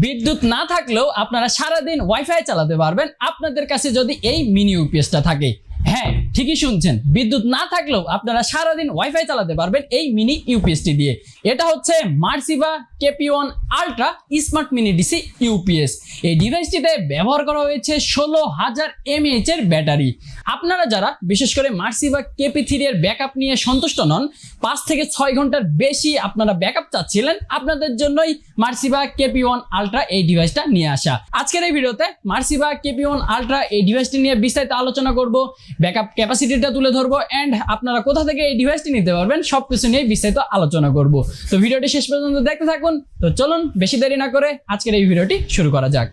বিদ্যুৎ না থাকলেও আপনারা সারাদিন ওয়াইফাই চালাতে পারবেন। আপনাদের কাছে যদি এই মিনি ইউপিএসটা থাকে হ্যাঁ ঠিকই শুনছেন। বিদ্যুৎ না থাকলেও আপনারা সারাদিন ওয়াইফাই চালাতে পারবেন এই মিনি ইউপিএসটি দিয়ে। এটা হচ্ছে Marsriva KP one ultra smart mini DC UPS এই ডিভাইসটিতে ব্যবহার করা হয়েছে ষোলো হাজার এমএএইচ এর ব্যাটারি। আপনারা যারা বিশেষ করে মার্সিভা কেপি থ্রি এর ব্যাকআপ নিয়ে সন্তুষ্ট নন, পাঁচ থেকে ছয় ঘণ্টার বেশি আপনারা ব্যাকআপ চাচ্ছিলেন, আপনাদের জন্যই মার্সিভা কেপি ওয়ান আলট্রা এই ডিভাইসটা নিয়ে আসা। আজকের এই ভিডিওতে মার্সিভা কেপি ওয়ান আলট্রা এই ডিভাইসটি নিয়ে বিস্তারিত আলোচনা করব। ব্যাকআপ ক্যাপাসিটিটা তুলে ধরবো অ্যান্ড আপনারা কোথা থেকে এই ডিভাইসটি নিতে পারবেন সব কিছু নিয়ে বিস্তারিত আলোচনা করব। তো ভিডিওটি শেষ পর্যন্ত দেখতে থাকুন। তো চলুন, বেশি দেরি না করে আজকের এই ভিডিওটি শুরু করা যাক।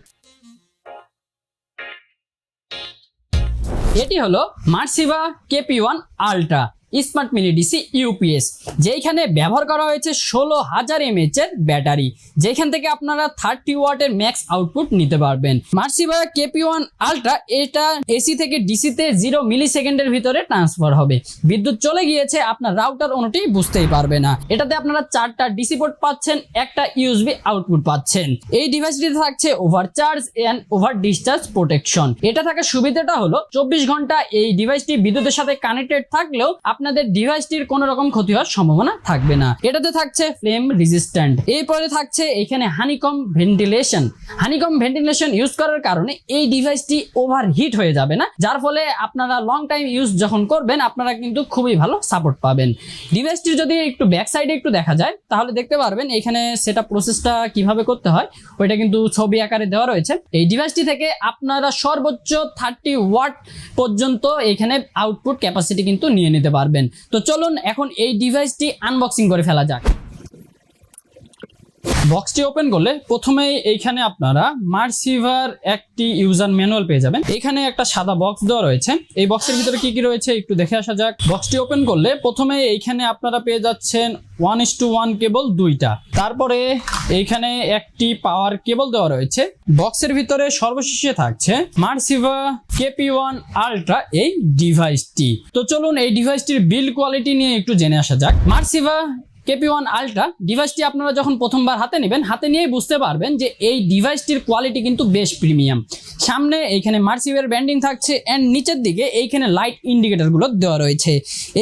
এটি হলো Marsriva KP one ultra smart mini DC UPS যেখানে ব্যবহার করা হয়েছে ষোলো হাজার এমএচ এর ব্যাটারি যেখান থেকে আপনারা থার্টি ওয়াটের ম্যাক্স আউটপুট নিতে পারবেন। মার্সিভা কেপি ওয়ান আলট্রা, এটা এসি থেকে ডিসিতে জিরো মিলি সেকেন্ডের ভিতরে ট্রান্সফার হবে। বিদ্যুৎ চলে গিয়েছে, আপনার রাউটার অনুটি বুঝতেই পারবে না। এটাতে আপনারা চারটা ডিসি পোর্ট পাচ্ছেন, একটা ইউএসবি আউটপুট পাচ্ছেন। এই ডিভাইসটিতে থাকছে over charge and over discharge protection. এটা থাকার সুবিধাটা হলো, চব্বিশ ঘণ্টা এই ডিভাইসটি বিদ্যুতের সাথে কানেক্টেড থাকলেও আপনাদের ডিভাইসটির কোনো রকম ক্ষতি হওয়ার সম্ভাবনা থাকবে না। এটাতে থাকছে ফ্লেম রেজিস্ট্যান্ট এরপরে থাকছে এখানে honeycomb ventilation honeycomb ventilation use করার কারণে এই ডিভাইসটি ওভার হিট হয়ে যাবে না, যার ফলে আপনারা লং টাইম ইউজ যখন করবেন, আপনারা কিন্তু খুবই ভালো সাপোর্ট পাবেন। ডিভাইসটির যদি একটু ব্যাক সাইডে একটু দেখা যায়, তাহলে দেখতে পারবেন এখানে সেটা প্রসেসটা কীভাবে করতে হয়, ওইটা কিন্তু ছবি আকারে দেওয়া রয়েছে। এই ডিভাইসটি থেকে আপনারা সর্বোচ্চ থার্টি ওয়াট পর্যন্ত এখানে আউটপুট ক্যাপাসিটি কিন্তু নিয়ে নিতে পারবেন। তো চলুন এখন এই ডিভাইসটি আনবক্সিং করে ফেলা যাক। বক্সটি ওপেন করলে প্রথমেই এইখানে আপনারা মার্সিভার একটি ইউজার ম্যানুয়াল পেয়ে যাবেন। এখানে একটা সাদা বক্স দেওয়া রয়েছে। এই বক্সের ভিতরে কি কি রয়েছে একটু দেখে আসা যাক। বক্সটি ওপেন করলে প্রথমে এইখানে আপনারা পেয়ে যাচ্ছেন one is two one cable দুইটা। তারপরে এইখানে একটি পাওয়ার কেবল দেওয়া রয়েছে। বক্সের ভিতরে সর্বশেষে থাকছে মার্সিভা কেপি ওয়ান আলট্রা এই ডিভাইসটি। তো চলুন এই ডিভাইসটির বিল্ড কোয়ালিটি নিয়ে একটু জেনে আসা যাক। মার্সিভা কেপি ওয়ান আলট্রা ডিভাইসটি আপনারা যখন প্রথমবার হাতে নেবেন, হাতে নিয়েই বুঝতে পারবেন যে এই ডিভাইসটির কোয়ালিটি কিন্তু বেশ প্রিমিয়াম সামনে এইখানে মার্সিভের ব্যান্ডিং থাকছে অ্যান্ড নিচের দিকে এইখানে লাইট ইন্ডিকেটরগুলো দেওয়া রয়েছে।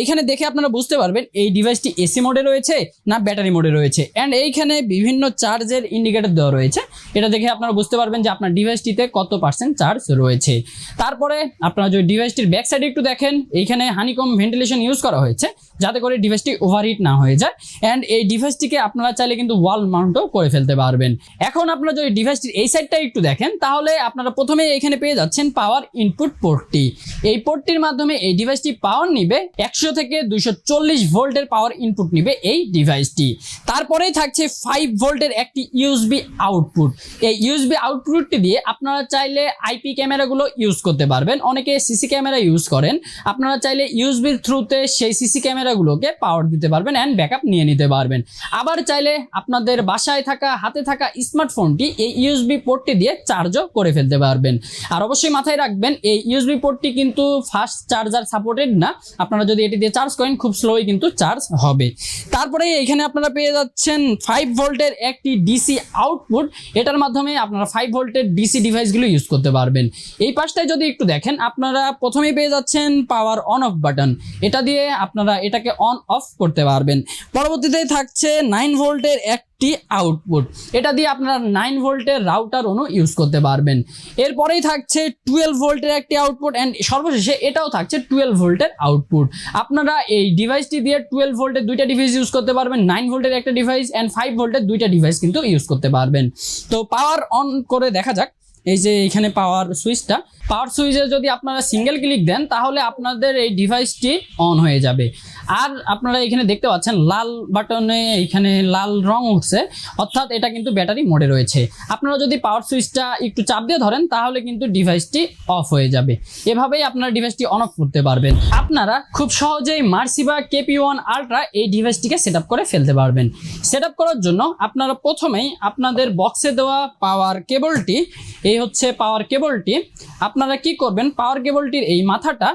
এইখানে দেখে আপনারা বুঝতে পারবেন এই ডিভাইসটি এসি মোডে রয়েছে না ব্যাটারি মোডে রয়েছে। অ্যান্ড এইখানে বিভিন্ন চার্জের ইন্ডিকেটার দেওয়া রয়েছে। এটা দেখে আপনারা বুঝতে পারবেন যে আপনার ডিভাইসটিতে কত পার্সেন্ট চার্জ রয়েছে। তারপরে আপনারা যদি ডিভাইসটির ব্যাক সাইডে একটু দেখেন, এইখানে হানিকম ভেন্টিলেশন ইউজ করা হয়েছে, যাতে করে ডিভাইসটি ওভারহিট না হয়ে যায়। অ্যান্ড এই ডিভাইসটিকে আপনারা চাইলে কিন্তু ওয়াল মাউন্টও করে ফেলতে পারবেন। এখন আপনারা যদি ডিভাইসটির এই সাইডটা একটু দেখেন, তাহলে আপনারা প্রথমে এখানে পেয়ে যাচ্ছেন পাওয়ার ইনপুট পোর্টটি এই পোর্টটির মাধ্যমে এই ডিভাইসটি পাওয়ার নিবে, একশো থেকে দুইশো চল্লিশ ভোল্টের পাওয়ার ইনপুট নিবে এই ডিভাইসটি তারপরেই থাকছে ফাইভ ভোল্টের একটি ইউএসবি আউটপুট এই ইউএসবি আউটপুটটি দিয়ে আপনারা চাইলে আইপি ক্যামেরাগুলো ইউজ করতে পারবেন। অনেকে সিসি ক্যামেরা ইউজ করেন। আপনারা চাইলে ইউএসবির থ্রুতে সেই সিসি ক্যামেরাগুলোকে পাওয়ার দিতে পারবেন অ্যান্ড ব্যাকআপ নিয়ে নিতে পারবেন। আবার চাইলে আপনাদের বাসায় থাকা, হাতে থাকা স্মার্টফোনটি এই ইউএসবি পোর্টটি দিয়ে চার্জও করে ফেলতে পারবেন। আর অবশ্যই মাথায় রাখবেন, এই ইউএসবি পোর্টটি কিন্তু ফাস্ট চার্জার সাপোর্টেড না। আপনারা যদি এটি দিয়ে চার্জ করেন, খুব স্লোই কিন্তু চার্জ হবে। তারপরে এখানে আপনারা পেয়ে যাচ্ছেন ফাইভ ভোল্টের একটি ডিসি আউটপুট এটার মাধ্যমে আপনারা ফাইভ ভোল্টের ডিসি ডিভাইসগুলো ইউজ করতে পারবেন। এই পাশটায় যদি একটু দেখেন, আপনারা প্রথমেই পেয়ে যাচ্ছেন পাওয়ার অন অফ বাটন এটা দিয়ে আপনারা এটাকে অন অফ করতে পারবেন। পরবর্তীতে থাকছে নাইন ভোল্টের একটি আউটপুট এটা দিয়ে আপনারা নাইন ভোল্টের রাউটার অনু ইউজ করতে পারবেন। এরপরেই থাকছে টুয়েলভ ভোল্টের একটি আউটপুট অ্যান্ড সর্বশেষে এটাও থাকছে টুয়েলভ ভোল্টের আউটপুট আপনারা এই ডিভাইসটি দিয়ে টুয়েলভ ভোল্টের দুইটা ডিভাইস ইউজ করতে পারবেন নাইন ভোল্টের একটা ডিভাইস অ্যান্ড ফাইভ ভোল্টের দুইটা ডিভাইস কিন্তু ইউজ করতে পারবেন। তো পাওয়ার অন করে দেখা যাক। এই যে এখানে পাওয়ার সুইচটা পাওয়ার সুইচে যদি আপনারা সিঙ্গেল ক্লিক দেন, তাহলে আপনাদের এই ডিভাইসটি অন হয়ে যাবে। আর আপনারা এখানে দেখতে পাচ্ছেন, লাল বাটনে এখানে লাল রং উঠছে। অর্থাৎ এটা কিন্তু ব্যাটারি মোডে রয়েছে। আপনারা যদি পাওয়ার সুইচটা একটু চাপ দিয়ে ধরেন, তাহলে কিন্তু ডিভাইসটি অফ হয়ে যাবে। এভাবেই আপনারা ডিভাইসটি অন অফ করতে পারবেন। আপনারা খুব সহজেই মার্সিবা কেপি ওয়ান আলট্রা এই ডিভাইসটিকে সেট করে ফেলতে পারবেন। সেট করার জন্য আপনারা প্রথমেই আপনাদের বক্সে দেওয়া পাওয়ার কেবলটি এই হচ্ছে পাওয়ার কেবলটি আপনারা কি করবেন? পাওয়ার কেবলটির এই মাথাটা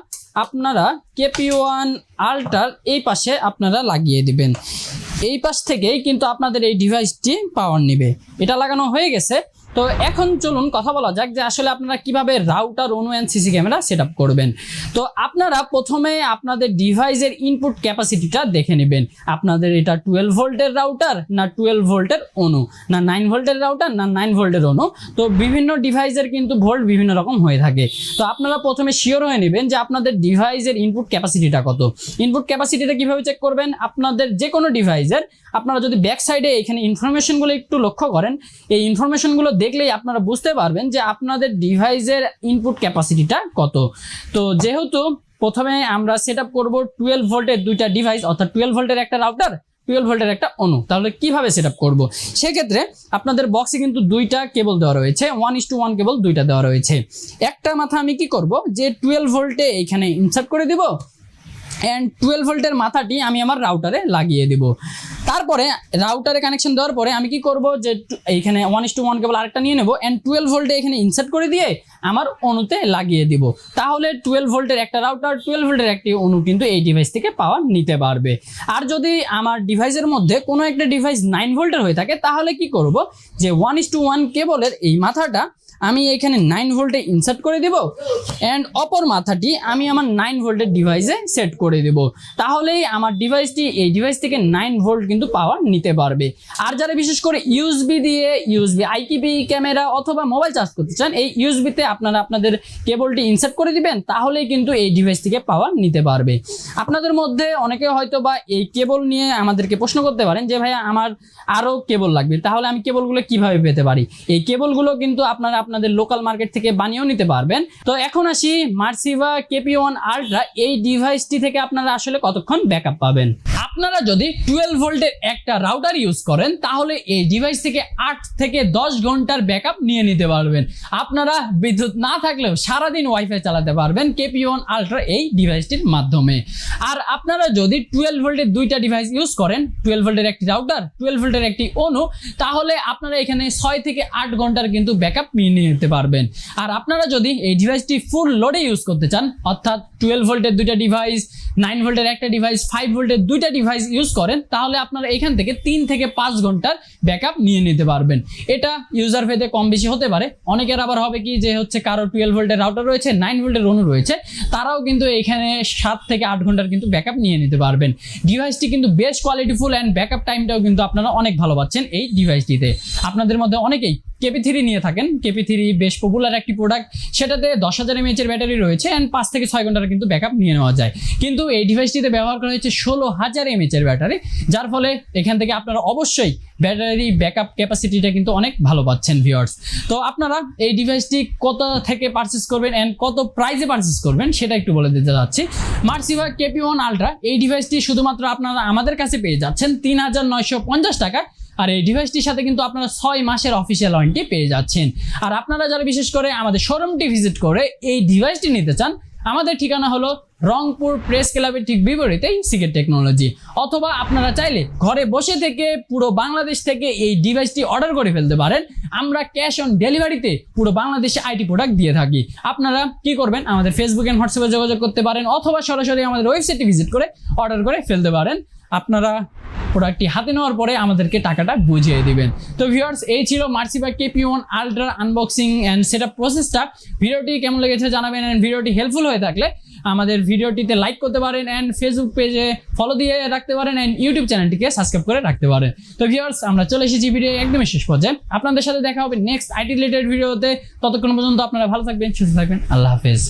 আপনারা কেপি ওয়ান আল্টার এই পাশে আপনারা লাগিয়ে দিবেন। এই পাশ থেকেই কিন্তু আপনাদের এই ডিভাইসটি পাওয়ার নেবে। এটা লাগানো হয়ে গেছে। তো এখন চলুন কথা বলা যাক যে আসলে আপনারা কীভাবে রাউটার অনু অ্যান্ড সিসি ক্যামেরা সেট করবেন। তো আপনারা প্রথমে আপনাদের ডিভাইসের ইনপুট ক্যাপাসিটিটা দেখে নেবেন। আপনাদের এটা টুয়েলভ ভোল্টের রাউটার না টুয়েলভ ভোল্টের অনু না নাইন ভোল্টের রাউটার না নাইন ভোল্টের অনু তো বিভিন্ন ডিভাইসের কিন্তু ভোল্ট বিভিন্ন রকম হয়ে থাকে। তো আপনারা প্রথমে শিওর হয়ে নেবেন যে আপনাদের ডিভাইসের ইনপুট ক্যাপাসিটিটা কত। ইনপুট ক্যাপাসিটিটা কীভাবে চেক করবেন? আপনাদের যে কোনো ডিভাইসের আপনারা যদি ব্যাক সাইডে এখানে ইনফরমেশনগুলো একটু লক্ষ্য করেন, এই ইনফরমেশনগুলো দেখলেই আপনারা বুঝতে পারবেন যে আপনাদের ডিভাইসের ইনপুট ক্যাপাসিটিটা কত। তো যেহেতু প্রথমে আমরা সেট আপ করব টুয়েলভ ভোল্টের দুইটা ডিভাইস অর্থাৎ টুয়েলভ ভোল্টের একটা রাউটার টুয়েলভ ভোল্টের একটা অনু তাহলে কীভাবে সেট আপ করব? সেক্ষেত্রে আপনাদের বক্সে কিন্তু দুইটা কেবল দেওয়া রয়েছে one is two one cable দুইটা দেওয়া রয়েছে। একটা মাথা আমি কি করব? যে টুয়েলভ ভোল্টে এখানে ইনসার্ট করে দিব অ্যান্ড টুয়েলভ ভোল্টের মাথাটি আমি আমার রাউটারে লাগিয়ে দিব। তারপরে রাউটারে কানেকশন দেওয়ার পরে আমি কি করব যে এইখানে one is two one cable আরেকটা নিয়ে নেব অ্যান্ড টুয়েলভ ভোল্টে এখানে ইনসার্ট করে দিয়ে আমার অনুতে লাগিয়ে দিব। তাহলে টুয়েলভ ভোল্টের একটা রাউটার টুয়েলভ ভোল্টের একটি অনু কিন্তু এই ডিভাইস থেকে পাওয়ার নিতে পারবে। আর যদি আমার ডিভাইসের মধ্যে কোনো একটা ডিভাইস নাইন ভোল্টের হয়ে থাকে, তাহলে কি করব যে ওয়ান ইস টু ওয়ান কেবলের এই মাথাটা আমি এখানে নাইন ভোল্টে ইনসার্ট করে দিব অ্যান্ড অপর মাথাটি আমি আমার নাইন ভোল্টের ডিভাইসে সেট করে দেব। তাহলেই আমার ডিভাইসটি এই ডিভাইস থেকে নাইন ভোল্ট কিন্তু পাওয়ার নিতে পারবে। আর যারা বিশেষ করে ইউএসবি দিয়ে ইউএসবি আইকিপি ক্যামেরা অথবা মোবাইল চার্জ করতে চান, এই ইউএসবিতে আপনারা আপনাদের কেবলটি ইনসার্ট করে দিবেন, তাহলেই কিন্তু এই ডিভাইস থেকে পাওয়ার নিতে পারবে। আপনাদের মধ্যে অনেকে হয়তো বা এই কেবল নিয়ে আমাদেরকে প্রশ্ন করতে পারেন যে, ভাইয়া, আমার আরও কেবল লাগবে, তাহলে আমি কেবলগুলো কীভাবে পেতে পারি? এই কেবলগুলো কিন্তু আপনারা আপনাদের লোকাল মার্কেট থেকে বানিয়েও নিতে পারবেন। তো এখন আসি মার্সিভা কেপি ওয়ান আল্ট্রা এই ডিভাইসটি থেকে আপনারা আসলে কতক্ষণ ব্যাকআপ পাবেন? আপনারা যদি টুয়েলভ ভোল্টের একটা রাউটার ইউজ করেন, তাহলে এই ডিভাইস থেকে আট থেকে দশ ঘণ্টার ব্যাকআপ নিয়ে নিতে পারবেন। আপনারা বিদ্যুৎ না থাকলেও সারাদিন ওয়াইফাই চালাতে পারবেন কেপি ওয়ান আল্ট্রা এই ডিভাইসটির মাধ্যমে। আর আপনারা যদি টুয়েলভ ভোল্টের দুইটা ডিভাইস ইউজ করেন টুয়েলভ ভোল্টের একটি রাউটার টুয়েলভ ভোল্টের একটি অনু তাহলে আপনারা এখানে ছয় থেকে আট ঘণ্টার কিন্তু ব্যাকআপ নিয়ে নিতে পারবেন। আর আপনারা যদি এই ডিভাইসটি ফুল লোডে ইউজ করতে চান, অর্থাৎ টুয়েলভ ভোল্টের দুইটা ডিভাইস নাইন ভোল্টের একটা ডিভাইস ফাইভ ভোল্টের দুইটা ডিভাইস ইউজ করেন, তাহলে আপনারা এখান থেকে তিন থেকে পাঁচ ঘণ্টার ব্যাকআপ নিয়ে নিতে পারবেন। এটা ইউজার ভেদে কম বেশি হতে পারে। অনেকের আবার হবে কি যে হচ্ছে কারও টুয়েলভ ভোল্টের রাউটার রয়েছে নাইন ভোল্টের অনু রয়েছে, তারাও কিন্তু এখানে সাত থেকে আট ঘণ্টার কিন্তু ব্যাকআপ নিয়ে নিতে পারবেন। ডিভাইসটি কিন্তু বেশ কোয়ালিটিফুল অ্যান্ড ব্যাকআপ টাইমটাও কিন্তু আপনারা অনেক ভালো পাচ্ছেন এই ডিভাইসটিতে আপনাদের মধ্যে অনেকেই কেপি থ্রি নিয়ে থাকেন। কেপি থ্রি বেশ পপুলার একটি প্রোডাক্ট সেটাতে দশ হাজার এমএচের ব্যাটারি রয়েছে অ্যান্ড পাঁচ থেকে ছয় ঘণ্টার কিন্তু ব্যাকআপ নিয়ে নেওয়া যায়। কিন্তু এই ডিভাইসটিতে ব্যবহার করা হয়েছে ষোলো হাজার এমএচের ব্যাটারি যার ফলে এখান থেকে আপনারা অবশ্যই ব্যাটারি ব্যাকআপ ক্যাপাসিটিটা কিন্তু অনেক ভালো পাচ্ছেন ভিউয়ার্স তো আপনারা এই ডিভাইসটি কত থেকে পারচেস করবেন অ্যান্ড কত প্রাইসে পারচেস করবেন, সেটা একটু বলে দিতে যাচ্ছি। মার্সিভা কেপি ওয়ান আলট্রা এই ডিভাইসটি শুধুমাত্র আপনারা আমাদের কাছে পেয়ে যাচ্ছেন তিন হাজার নয়শো পঞ্চাশ টাকা। আর এই ডিভাইসটির সাথে কিন্তু আপনারা ছয় মাসের অফিসিয়াল ওয়ারেন্টি পেয়ে যাচ্ছেন। আর আপনারা যারা বিশেষ করে আমাদের শোরুমটি ভিজিট করে এই ডিভাইসটি নিতে চান, আমাদের ঠিকানা হলো রংপুর প্রেস ক্লাবের ঠিক বিপরীতেই সিকেট টেকনোলজি অথবা আপনারা চাইলে ঘরে বসে থেকে পুরো বাংলাদেশ থেকে এই ডিভাইসটি অর্ডার করে ফেলতে পারেন। আমরা ক্যাশ অন ডেলিভারিতে পুরো বাংলাদেশে আইটি প্রোডাক্ট দিয়ে থাকি। আপনারা কি করবেন? আমাদের ফেসবুক এন্ড হোয়াটসঅ্যাপে যোগাযোগ করতে পারেন, অথবা সরাসরি আমাদের ওয়েবসাইটে ভিজিট করে অর্ডার করে ফেলতে পারেন। আপনারা প্রোডাক্টটি হাতে নেওয়ার পরে আমাদেরকে টাকাটা বুঝিয়ে দিবেন। তো ভিউয়ার্স এই ছিল Marsriva KP one ultra unboxing and set up প্রসেসটা ভিডিওটি কেমন লেগেছে জানাবেন অ্যান্ড ভিডিওটি হেল্পফুল হয়ে থাকলে আমাদের ভিডিওটিতে লাইক করতে পারেন অ্যান্ড ফেসবুক পেজে ফলো দিয়ে রাখতে পারেন অ্যান্ড ইউটিউব চ্যানেলটিকে সাবস্ক্রাইব করে রাখতে পারেন। তো ভিউয়ার্স আমরা চলে এসেছি ভিডিও একদমই শেষ পর্যায়ে। আপনাদের সাথে দেখা হবে নেক্সট আইটি রিলেটেড ভিডিওতে। ততক্ষণ পর্যন্ত আপনারা ভালো থাকবেন, সুস্থ থাকবেন। আল্লাহ হাফেজ।